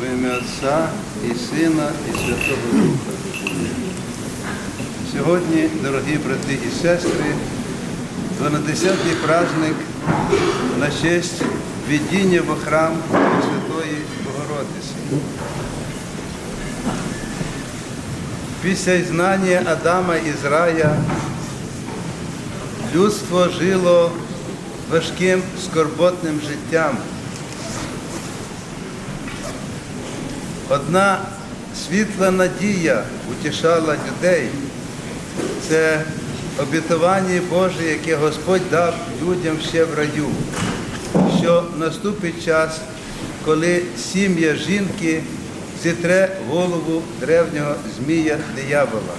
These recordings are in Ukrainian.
Во ім'я Отця і Сина, і Святого Духа. Сьогодні, дорогі брати і сестри, 12-й праздник на честь віддіння в храм Святої Богородиці. Після ізнання Адама із рая людство жило важким скорботним життям. Одна світла надія утішала людей. Це обітування Боже, яке Господь дав людям ще в раю, що наступить час, коли сім'я жінки зітре голову древнього змія диявола.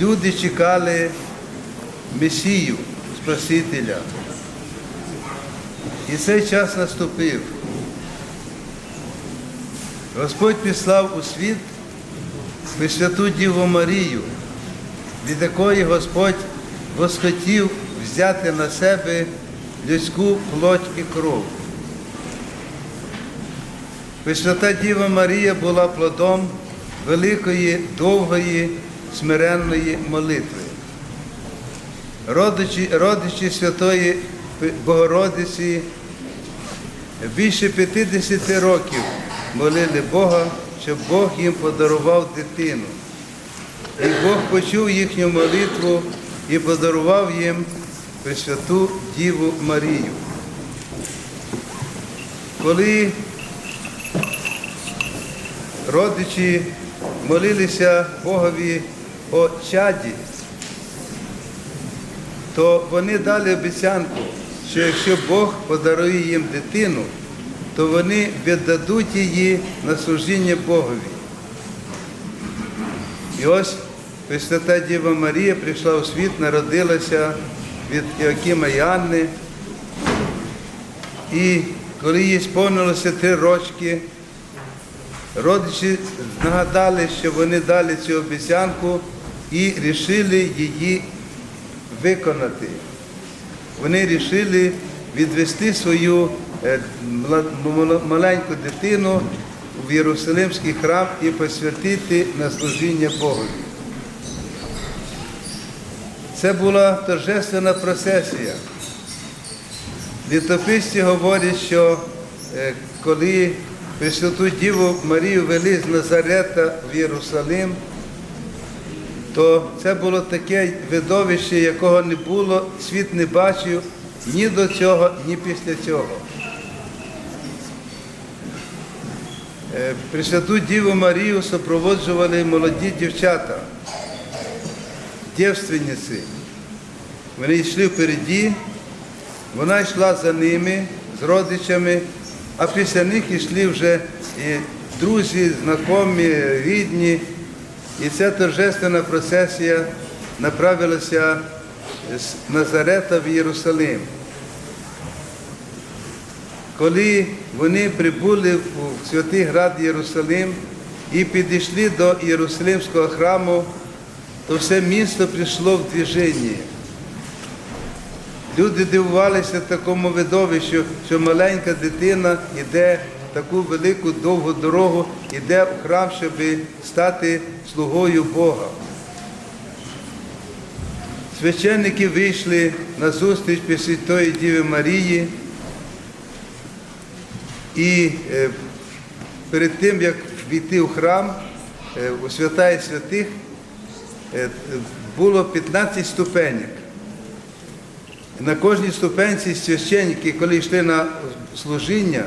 Люди чекали Месію, Спасителя. І цей час наступив. Господь післав у світ Пресвяту Діву Марію, від якої Господь восхотів взяти на себе людську плоть і кров. Пресвята Діва Марія була плодом великої, довгої, смиренної молитви. Родичі, родичі Святої Богородиці більше 50 років молили Бога, щоб Бог їм подарував дитину. І Бог почув їхню молитву і подарував їм Пресвяту Діву Марію. Коли родичі молилися Богові о чаді, то вони дали обіцянку, що якщо Бог подарує їм дитину, то вони віддадуть її на служіння Богові. І ось Пресвята Діва Марія прийшла у світ, народилася від Іакима і Анни. І коли їй сповнилося три рочки, родичі нагадали, що вони дали цю обіцянку і рішили її виконати. Вони рішили відвести свою маленьку дитину в Єрусалимський храм і посвятити на служіння Богові. Це була торжественна процесія. Літописці говорять, що е, коли Пресвяту Діву Марію вели з Назарета в Єрусалим, то це було таке видовище, якого не було, світ не бачив ні до цього, ні після цього. Пресвяту Діву Марію супроводжували молоді дівчата, дівственниці. Вони йшли впереді, вона йшла за ними, з родичами, а після них йшли вже і друзі, знайомі, рідні. І ця торжественна процесія направилася з Назарета в Єрусалим. Коли вони прибули в святий град Єрусалим і підійшли до Єрусалимського храму, то все місто прийшло в движення. Люди дивувалися такому видовищу, що маленька дитина йде таку велику довгу дорогу, йде в храм, щоб стати слугою Бога. Священники вийшли на зустріч Пресвятої Діви Марії. І е, перед тим, як війти у храм, е, у свята і святих, е, було 15 ступенек. На кожній ступенці священники, коли йшли на служіння,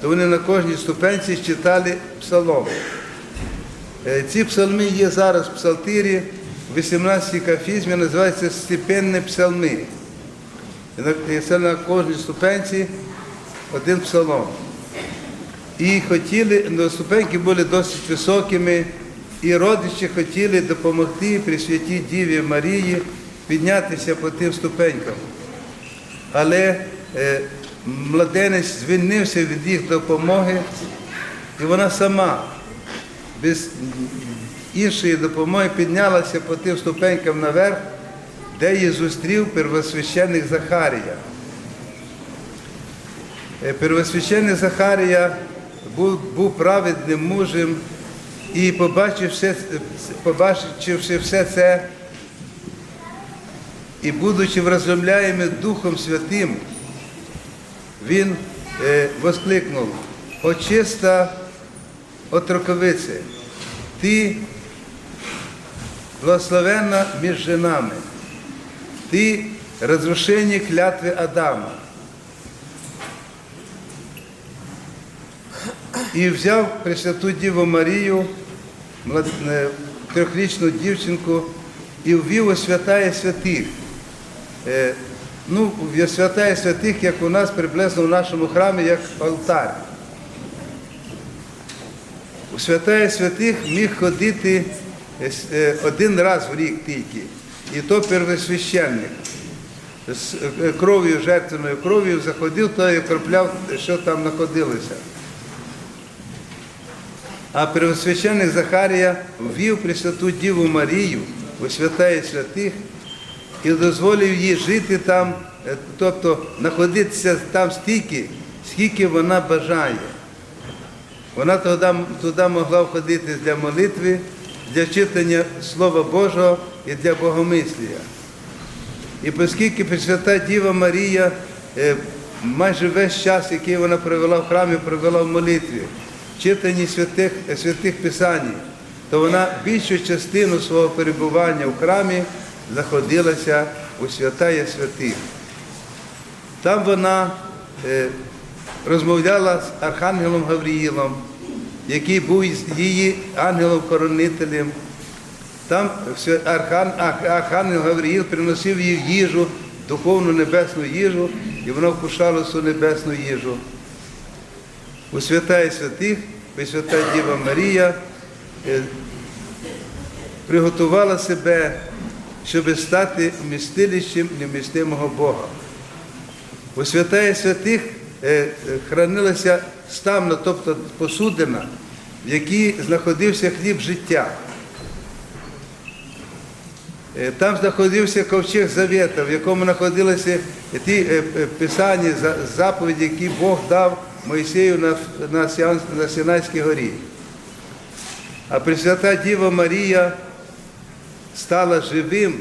то вони на кожній ступенці читали псалом. Ці псалми є зараз в псалтирі, в 18 кафізмі називаються степенні псалми. Це на кожній ступенці один псалом. І хотіли, ну, ступеньки були досить високими, і родичі хотіли допомогти Пресвятій Діві Марії піднятися по тим ступенькам. Але е, младенець звільнився від їх допомоги, і вона сама без іншої допомоги піднялася по тим ступенькам наверх, де її зустрів первосвященник Захарія. Е, Первосвященник Захарія був, був праведним мужем і побачивши, побачивши все це, і будучи вразумляємим Духом Святим, він е, воскликнув, «О чиста отроковице, ти благословенна між женами, ти розрушення клятви Адама. І взяв Пресвяту Діву Марію, е, трьохрічну дівчинку, і ввів у святая святих. Е, Ну, в святая святих, як у нас приблизно в нашому храмі, як алтар. У святая святих міг ходити е, один раз в рік тільки, і то первосвященник. З кров'ю, жертвеною кров'ю заходив, то і окропляв, що там знаходилося. А первосвященник Захарія ввів Пресвяту Діву Марію у святая святих і дозволив їй жити там, е, тобто знаходитися там стільки, скільки вона бажає. Вона туди, туди могла входити для молитви, для читання Слова Божого і для богомислія. І оскільки Пресвята Діва Марія е, майже весь час, який вона провела в храмі, провела в молитві, читанні святих, святих Писань, то вона більшу частину свого перебування в храмі знаходилася у святая святих. Там вона е, розмовляла з Архангелом Гавріїлом, який був її ангелом-коронителем. Там Архан, Архангел Гавриїл приносив їй їжу, духовну небесну їжу, і вона вкушала цю небесну їжу. У святая святих, Пресвята Діва Марія е, приготувала себе, щоб стати вмістилищем невмістимого Бога. У святая святих е, е, хранилася ставна, тобто посудина, в якій знаходився хліб життя. Там знаходився ковчег Завета, в якому знаходилися ті писання, заповіді, які Бог дав Моїсею на, на, на Сінайській горі. А Пресвята Діва Марія стала живим,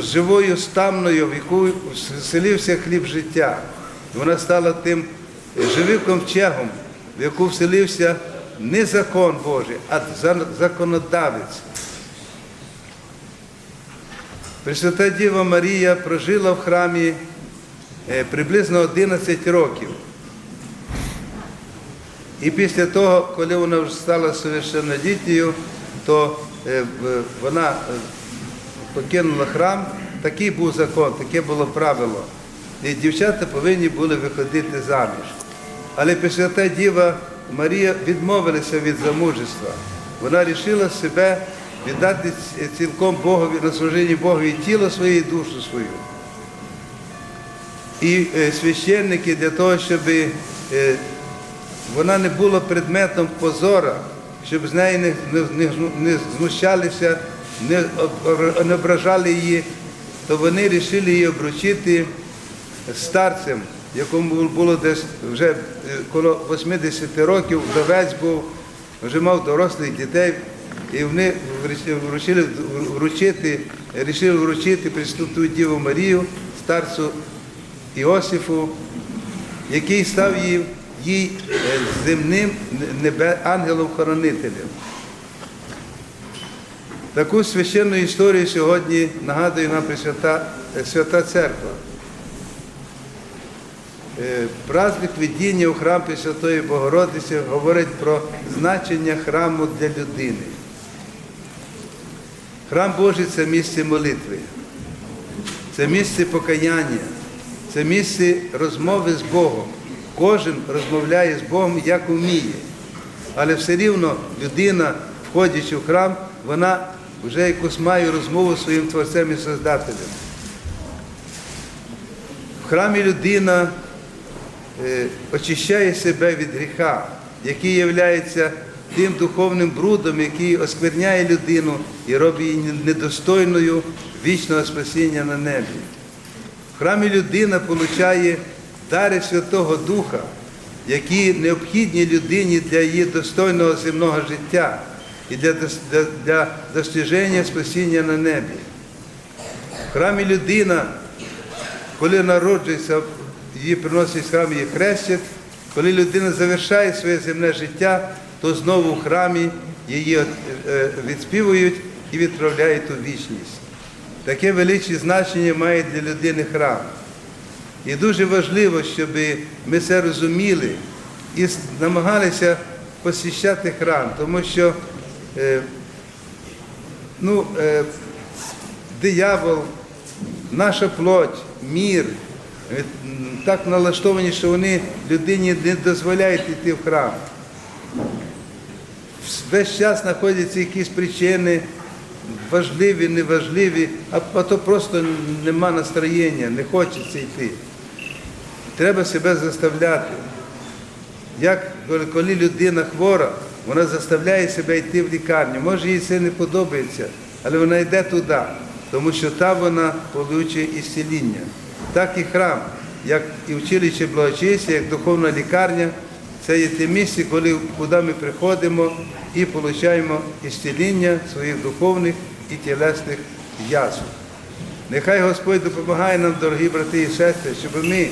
живою стамною, в яку вселився хліб життя. Вона стала тим живим ковчегом, в яку вселився не закон Божий, а законодавець. Пресвята Діва Марія прожила в храмі е, приблизно 11 років. І після того, коли вона вже стала совершеннолітньою, то е, вона е, покинула храм. Такий був закон, таке було правило. І дівчата повинні були виходити заміж. Але Пресвята Діва Марія відмовилася від замужества. Вона вирішила себе віддати цілком Богові на служіння Богові тіло своє, і душу свою. І е, священники для того, щоб вона не була предметом позора, щоб з неї не, не, не, знущалися, не, не ображали її, то вони вирішили її обручити старцем, якому було десь вже е, коло 80 років, вдовець був, вже мав дорослих дітей, і вони вручили вручити, вирішили вручити Пресвяту Діву Марію, старцю Іосифу, який став їй, їй е, земним ангелом-хоронителем. Таку священну історію сьогодні нагадує нам Пресвята е, Свята Церква. Е, Праздник віддіння у храм Пресвятої Богородиці говорить про значення храму для людини. Храм Божий це місце молитви, це місце покаяння, це місце розмови з Богом. Кожен розмовляє з Богом як вміє. Але все рівно людина, входячи в храм, вона вже якусь має розмову зі своїм Творцем і Создателем. В храмі людина е, очищає себе від гріха, який є тим духовним брудом, який оскверняє людину і робить її недостойною вічного спасіння на небі. В храмі людина получає дари Святого Духа, які необхідні людині для її достойного земного життя і для, для, для достиження спасіння на небі. В храмі людина, коли народжується, її приносять в храм, її хрестять. Коли людина завершає своє земне життя, то знову в храмі її е, відспівують і відправляють у вічність. Таке величне значення має для людини храм. І дуже важливо, щоб ми це розуміли і намагалися посвящати храм, тому що е, ну, е, диявол, наша плоть, мір е, так налаштовані, що вони людині не дозволяють йти в храм. Весь час знаходяться якісь причини, важливі, неважливі, а, а то просто нема настроєння, не хочеться йти. Треба себе заставляти. Як коли- людина хвора, вона заставляє себе йти в лікарню. Може, їй це не подобається, але вона йде туди, тому що там вона отримує ісціління. Так і храм, як і училище благочестя, як духовна лікарня, це є те місце, коли, куди ми приходимо і отримуємо ісціління своїх духовних і тілесних язв. Нехай Господь допомагає нам, дорогі брати і сестри, щоб ми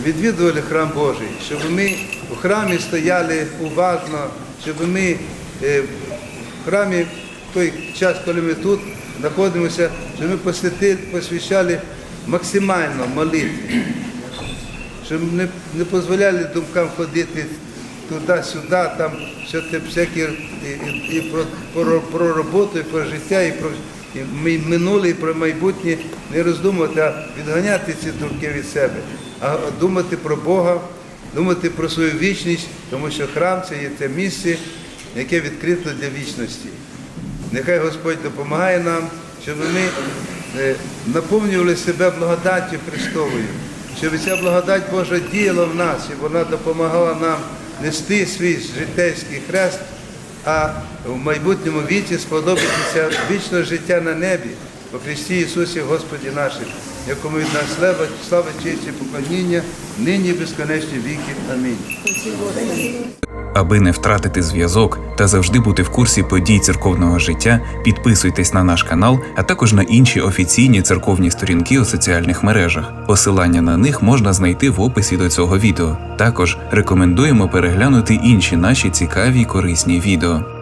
відвідували храм Божий, щоб ми у храмі стояли уважно, щоб ми е, в храмі в той час, коли ми тут знаходимося, щоб ми посвящали максимально молитві, щоб не, не дозволяли думкам ходити туди-сюди, там що те всякі і, і про, про, про роботу, і про життя, і про і минуле, і про майбутнє не роздумувати, а відганяти ці думки від себе, а думати про Бога, думати про свою вічність, тому що храм це є те місце, яке відкрито для вічності. Нехай Господь допомагає нам, щоб ми е, наповнювали себе благодаттю Христовою, щоб ця благодать Божа діяла в нас, щоб вона допомагала нам нести свій житейський хрест, а в майбутньому віці сподобатися вічне життя на небі по Христі Ісусі Господі нашим, якому від нас слава, слава честь і поклоніння, нині безконечні віки. Амінь. Аби не втратити зв'язок та завжди бути в курсі подій церковного життя, підписуйтесь на наш канал, а також на інші офіційні церковні сторінки у соціальних мережах. Посилання на них можна знайти в описі до цього відео. Також рекомендуємо переглянути інші наші цікаві й корисні відео.